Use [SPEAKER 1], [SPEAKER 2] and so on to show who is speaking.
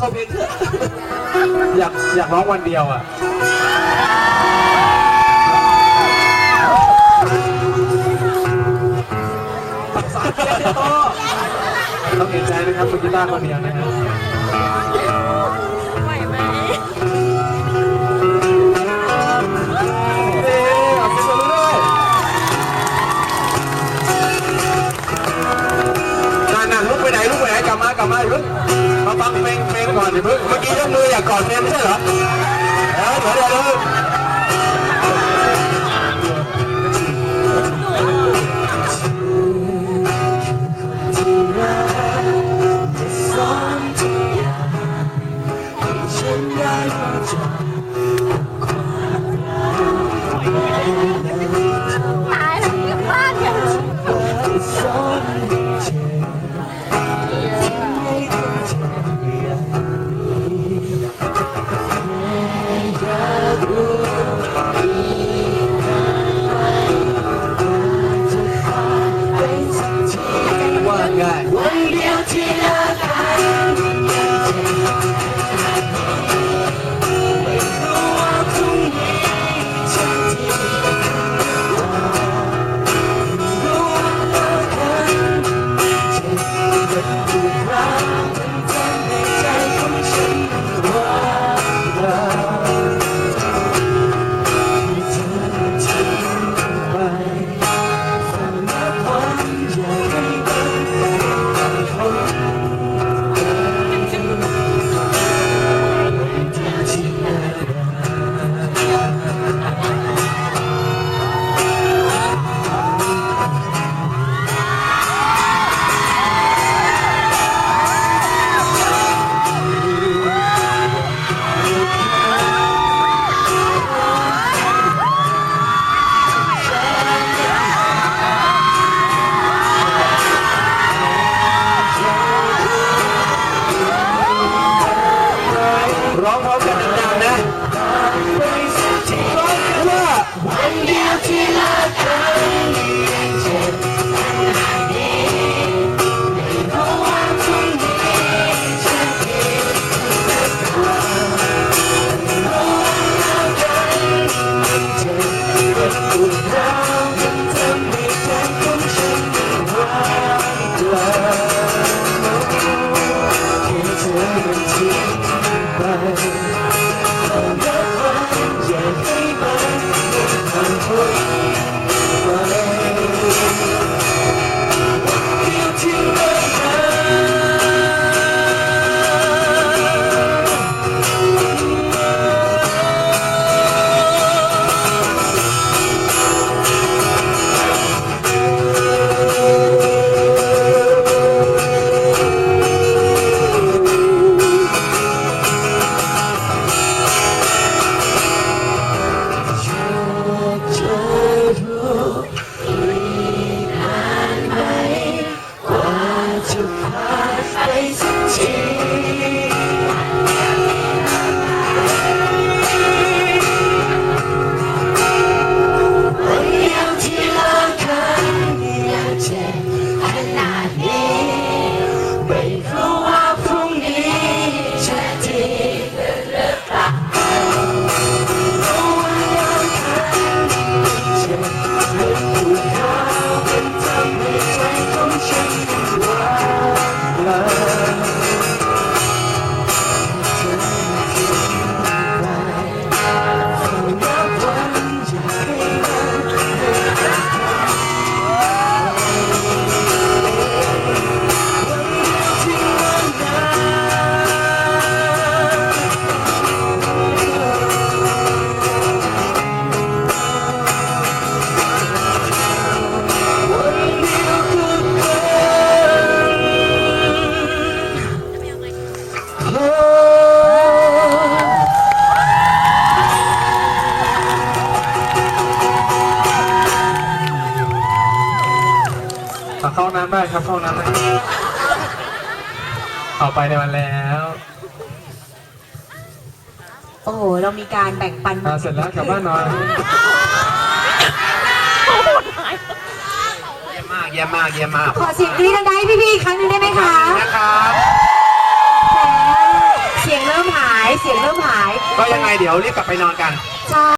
[SPEAKER 1] ข้าเพลงอ
[SPEAKER 2] ยากอยากร้องวันเดียวอะ
[SPEAKER 1] สามเพลงเถอะต่อ
[SPEAKER 2] ต้องเห็นใจนะครับคุณกีตาร์คนเดียวนะฮะ
[SPEAKER 3] ไหวไหม
[SPEAKER 2] เอ๊ะเอาไปดูด้วยนั่นนั่นลุกไปไหนลุกไปไหนกลับมากลับมาอย่ ก่อนอย่าเพิ่งเมื่อกี้ยกมืออยากกอดเพลงไม่ใช่เหรอเดี๋ยวเดี๋ยวเดี๋ยว
[SPEAKER 3] ต เอ
[SPEAKER 2] เข้าน้ำได้ครับเข้าน้ำได้เอาไปในวันแล้ว
[SPEAKER 4] โอ้โห เรามีการแบ่งปัน
[SPEAKER 2] อ่าเสร็จแล้วกลับบ้านนอน
[SPEAKER 1] เยี่ยมมากเยี่ยมมากเยี่ยมมาก
[SPEAKER 4] ขอเสียงกรี๊ดดังๆให้พี่ๆอีกครั้งหนึงได้ไหมคะ
[SPEAKER 1] นะครับ
[SPEAKER 4] แหมเริ่มหาย
[SPEAKER 1] ก็ยังไงเดี๋ยวรีบกลับไปนอนกัน
[SPEAKER 4] ใช่